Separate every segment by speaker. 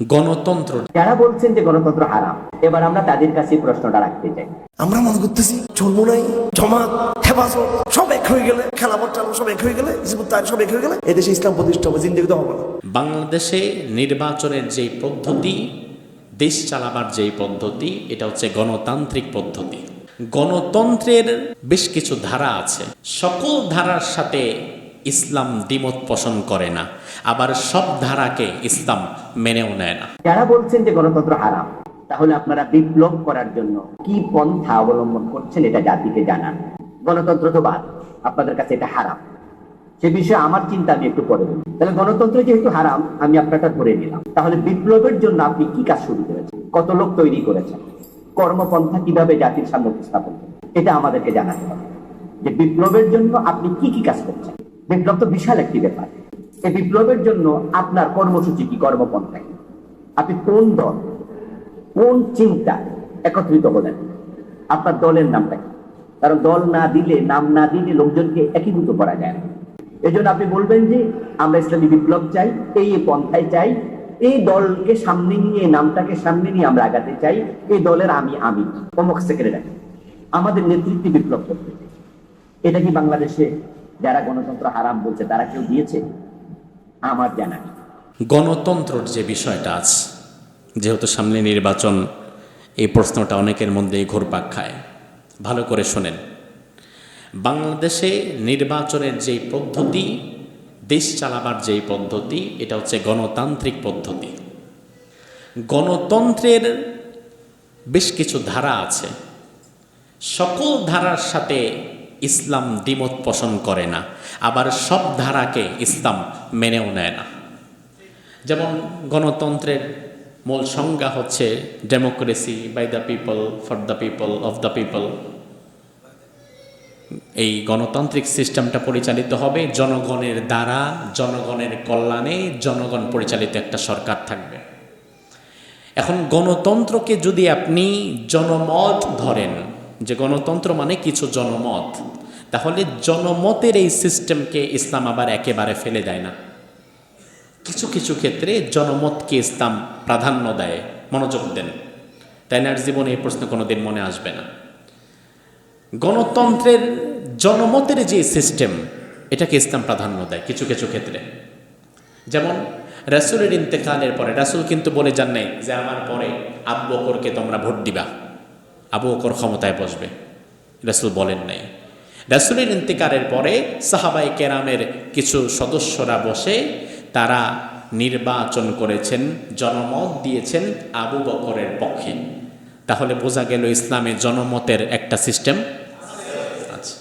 Speaker 1: গণতন্ত্র
Speaker 2: যারা বলছেন যে গণতন্ত্র হারাম এবার আমরা তাদের কাছে প্রশ্নটা রাখতে চাই।
Speaker 3: আমরা মনে করতেছি চলমুনাই জমাত হেফাজত সব এক হয়ে গেলে খেলা চালু সব এক হয়ে গেলে তার সব এক হয়ে গেলে এদেশে ইসলাম প্রতিষ্ঠা হবে জিন্দিগি তো হবে না।
Speaker 1: বাংলাদেশে নির্বাচনের যে পদ্ধতি দেশ চালাবার যে পদ্ধতি এটা হচ্ছে গণতান্ত্রিক পদ্ধতি। গণতন্ত্রের বেশ কিছু ধারা আছে। সকল ধারার সাথে ইসলাম দ্বিমত পোষণ করে না, আবার সব ধারাকে ইসলাম মেনেও নেয় না।
Speaker 2: যারা বলছেন যে গণতন্ত্র হারাম, তাহলে আপনারা বিপ্লব করার জন্য কি পন্থা অবলম্বন করছেন এটা জাতিকে জানান। গণতন্ত্র তো বাদ, আপনাদের কাছে এটা হারাম। সে বিষয়ে আমার চিন্তা আমি একটু পরে বলব। তাহলে গণতন্ত্র যেহেতু হারাম, আমি আপনারটা ধরে নিলাম। তাহলে বিপ্লবের জন্য আপনি কি কাজ শুরু করেছেন? কত লোক তৈরি করেছেন? কর্মপন্থা কীভাবে জাতির সামনে উপস্থাপন এটা আমাদেরকে জানাতে হবে। যে বিপ্লবের জন্য আপনি কি কি কাজ করছেন? বিপ্লব তো বিশাল একটি ব্যাপার। এই বিপ্লবের জন্য আপনার কর্মসূচি কি কর্মপন্থা কি আপনি কোন দল? কোন চিন্তা একত্রিত হলেন? আপনার দলের নামটা কি? কারণ দল না দিলে, নাম না দিলে লোকজনকে একীভূত করা যায় এই জন্য আপনি বলবেন যে, আমরা ইসলামী বিপ্লব চাই, এই পন্থায় চাই, এই দলকে সামনে নিয়ে, নামটাকে সামনে নিয়ে আমরা আগাতে চাই, এই দলের আমি আমি অমুক সেক্রেটারি, আমাদের নেতৃত্বে বিপ্লব করতে এটা কি বাংলাদেশে যারা গণতন্ত্র হারাম বলছে, তারা কেউ দিয়েছে? আমার জানা।
Speaker 1: গণতন্ত্রর যে বিষয়টা আছে যেহেতু সামনে নির্বাচন, এই প্রশ্নটা অনেকের মধ্যেই ঘুরপাক খায়। ভালো করে শোনেন। বাংলাদেশে নির্বাচনের যেই পদ্ধতি, দেশ চালাবার যেই পদ্ধতি, এটা হচ্ছে গণতান্ত্রিক পদ্ধতি। গণতন্ত্রের বেশ কিছু ধারা আছে। সকল ধারার সাথে ইসলাম দ্বিমত পোষণ করে না। আবার সব ধারাকে ইসলাম মেনেও নেয় না। যেমন গণতন্ত্রের মূল সংজ্ঞা হচ্ছে democracy by the people, for the people, of the people. এই গণতান্ত্রিক সিস্টেমটা পরিচালিত হবে জনগণের দ্বারা, জনগণের কল্যাণে, জনগণ পরিচালিত একটা সরকার থাকবে। এখন গণতন্ত্রকে যদি আপনি জনমত ধরেন যে গণতন্ত্র মানে কিছু জনমত। তাহলে জনমতের এই সিস্টেমকে ইসলাম আবার একেবারে ফেলে দেয় না। কিছু কিছু ক্ষেত্রে জনমতকে ইসলাম প্রাধান্য দেয়, মনোযোগ দেন। তাই না, আর জীবনে এই প্রশ্ন কোনোদিন মনে আসবে না। গণতন্ত্রের জনমতের যে সিস্টেম এটাকে ইসলাম প্রাধান্য দেয় কিছু কিছু ক্ষেত্রে। যেমন, রাসুলের ইন্তেকালের পরে, রাসুল কিন্তু বলে যান নাই যে, আমার পরে আব্বু বকরকে তোমরা ভোট দিবা। আবু বকর ক্ষমতায় বসবে। রাসুল বলেন নাই। রাসুলের ইন্তিকারের পরে সাহাবাই কেরামের কিছু সদস্যরা বসে তারা নির্বাচন করেছেন, জনমত দিয়েছেন আবু বকরের পক্ষে। তাহলে বোঝা গেল ইসলামে জনমতের একটা সিস্টেম আছে।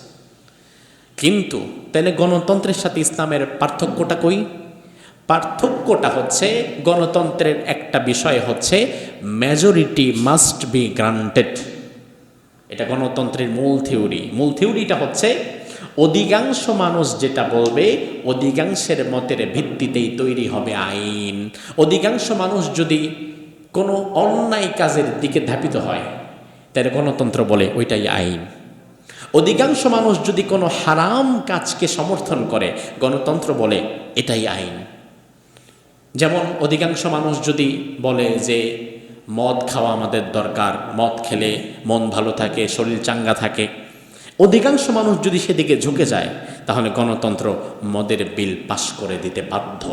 Speaker 1: কিন্তু তাহলে গণতন্ত্রের সাথে ইসলামের পার্থক্যটা কই? পার্থক্যটা হচ্ছে গণতন্ত্রের একটা বিষয় হচ্ছে মেজরিটি মাস্ট বি গ্রান্টেড এটা গণতন্ত্রের মূল থিওরি। মূল থিওরিটা হচ্ছে, অধিকাংশ মানুষ যেটা বলবে, অধিকাংশের মতের ভিত্তিতেই তৈরি হবে আইন। অধিকাংশ মানুষ যদি কোনো অন্যায় কাজের দিকে ধাপিত হয়, তাহলে গণতন্ত্র বলে ওইটাই আইন। অধিকাংশ মানুষ যদি কোনো হারাম কাজকে সমর্থন করে, গণতন্ত্র বলে এটাই আইন। যেমন অধিকাংশ মানুষ যদি বলে যে মদ খাওয়া আমাদের দরকার। মদ খেলে মন ভালো থাকে, শরীর চাঙ্গা থাকে। অধিকাংশ মানুষ যদি সেদিকে ঝুঁকে যায়, তাহলে গণতন্ত্র মদের বিল পাশ করে দিতে বাধ্য।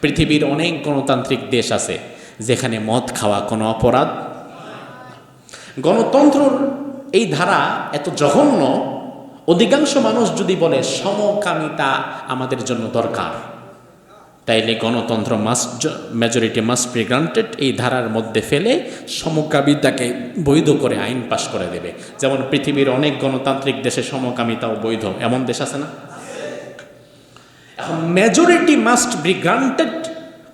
Speaker 1: পৃথিবীর অনেক গণতান্ত্রিক দেশ আছে, যেখানে মদ খাওয়া কোনো অপরাধ। গণতন্ত্রর এই ধারা এত জঘন্য, অধিকাংশ মানুষ যদি বলে সমকামিতা আমাদের জন্য দরকার। তাইলে গণতন্ত্র must majority must be granted এই ধারার মধ্যে ফেলে সমকামিতাকে বৈধ করে আইন পাশ করে দেবে। যেমন পৃথিবীর অনেক গণতান্ত্রিক দেশে সমকামিতাও বৈধ। এমন দেশ আছে না? মেজরিটি মাস্ট বি গ্রান্টেড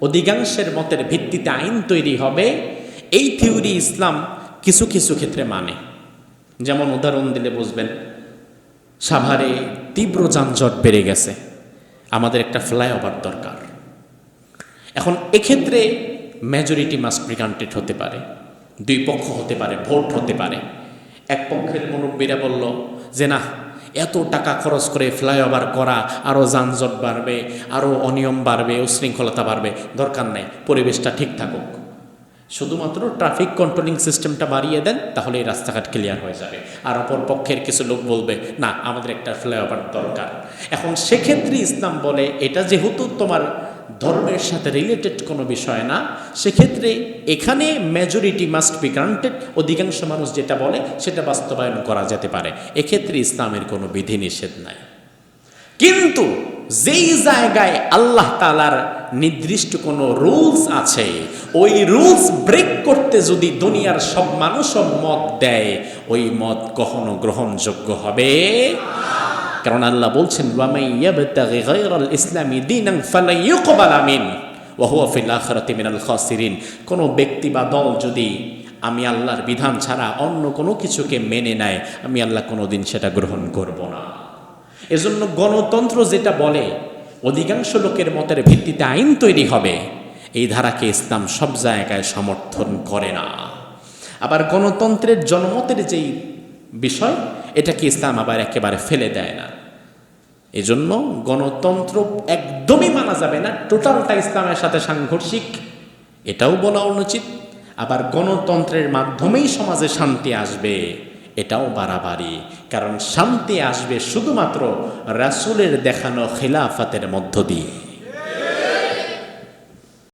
Speaker 1: অধিকাংশের মতের ভিত্তিতে আইন তৈরি হবে। এই থিওরি ইসলাম কিছু কিছু ক্ষেত্রে মানে। যেমন উদাহরণ দিলে বুঝবেন, সাভারে তীব্র যানজট বেড়ে গেছে। আমাদের একটা ফ্লাইওভার দরকার। এখন এক্ষেত্রে মেজরিটি মাস্ট প্রিকান্টেড হতে পারে, দুই পক্ষ হতে পারে, ভোট হতে পারে। এক পক্ষের মুরব্বীরা বলল যে না, এত টাকা খরচ করে ফ্লাইওভার করা আরও যানজট বাড়বে আরও অনিয়ম বাড়বে, উশৃঙ্খলতা বাড়বে, দরকার নেই, পরিবেশটা ঠিক থাকুক। শুধুমাত্র ট্রাফিক কন্ট্রোলিং সিস্টেমটা বাড়িয়ে দেন, তাহলে এই রাস্তাঘাট ক্লিয়ার হয়ে যাবে। আর অপর পক্ষের কিছু লোক বলবে, না, আমাদের একটা ফ্লাইওভার দরকার। এখন সেক্ষেত্রে ইসলাম বলে, এটা যেহেতু তোমার ধর্মের সাথে রিলেটেড কোনো বিষয় না, সেক্ষেত্রে এখানে মেজরিটি মাস্ট বি গ্রান্টেড অধিকাংশ মানুষ যেটা বলে, সেটা বাস্তবায়ন করা যেতে পারে। এক্ষেত্রে ইসলামের কোনো বিধিনিষেধ নাই। কিন্তু যেই জায়গায় আল্লাহ তালার নির্দিষ্ট কোনো রুলস আছে, ওই রুলস ব্রেক করতে যদি দুনিয়ার সব মানুষও মত দেয়, ওই মত কখনো গ্রহণযোগ্য হবে? কারণ আল্লাহ বলছেন ইসলামি মিন ফিল আখিরাতি মিনাল খাসিরিন। কোনো ব্যক্তি বা দল যদি আমি আল্লাহর বিধান ছাড়া অন্য কোনো কিছুকে মেনে নেয়, আমি আল্লাহ কোনোদিন সেটা গ্রহণ করব না। এজন্য গণতন্ত্র যেটা বলে, অধিকাংশ লোকের মতের ভিত্তিতে আইন তৈরি হবে। এই ধারাকে ইসলাম সব জায়গায় সমর্থন করে না। আবার গণতন্ত্রের জনমতের যেই বিষয়, এটাকে ইসলাম আবার একেবারে ফেলে দেয় না। এজন্য গণতন্ত্র একদমই মানা যাবে না, টোটালটা ইসলামের সাথে সাংঘর্ষিক, এটাও বলা অনুচিত। আবার গণতন্ত্রের মাধ্যমেই সমাজে শান্তি আসবে, এটাও বাড়াবাড়ি। কারণ শান্তি আসবে শুধুমাত্র রাসুলের দেখানো খিলাফাতের মধ্য দিয়ে।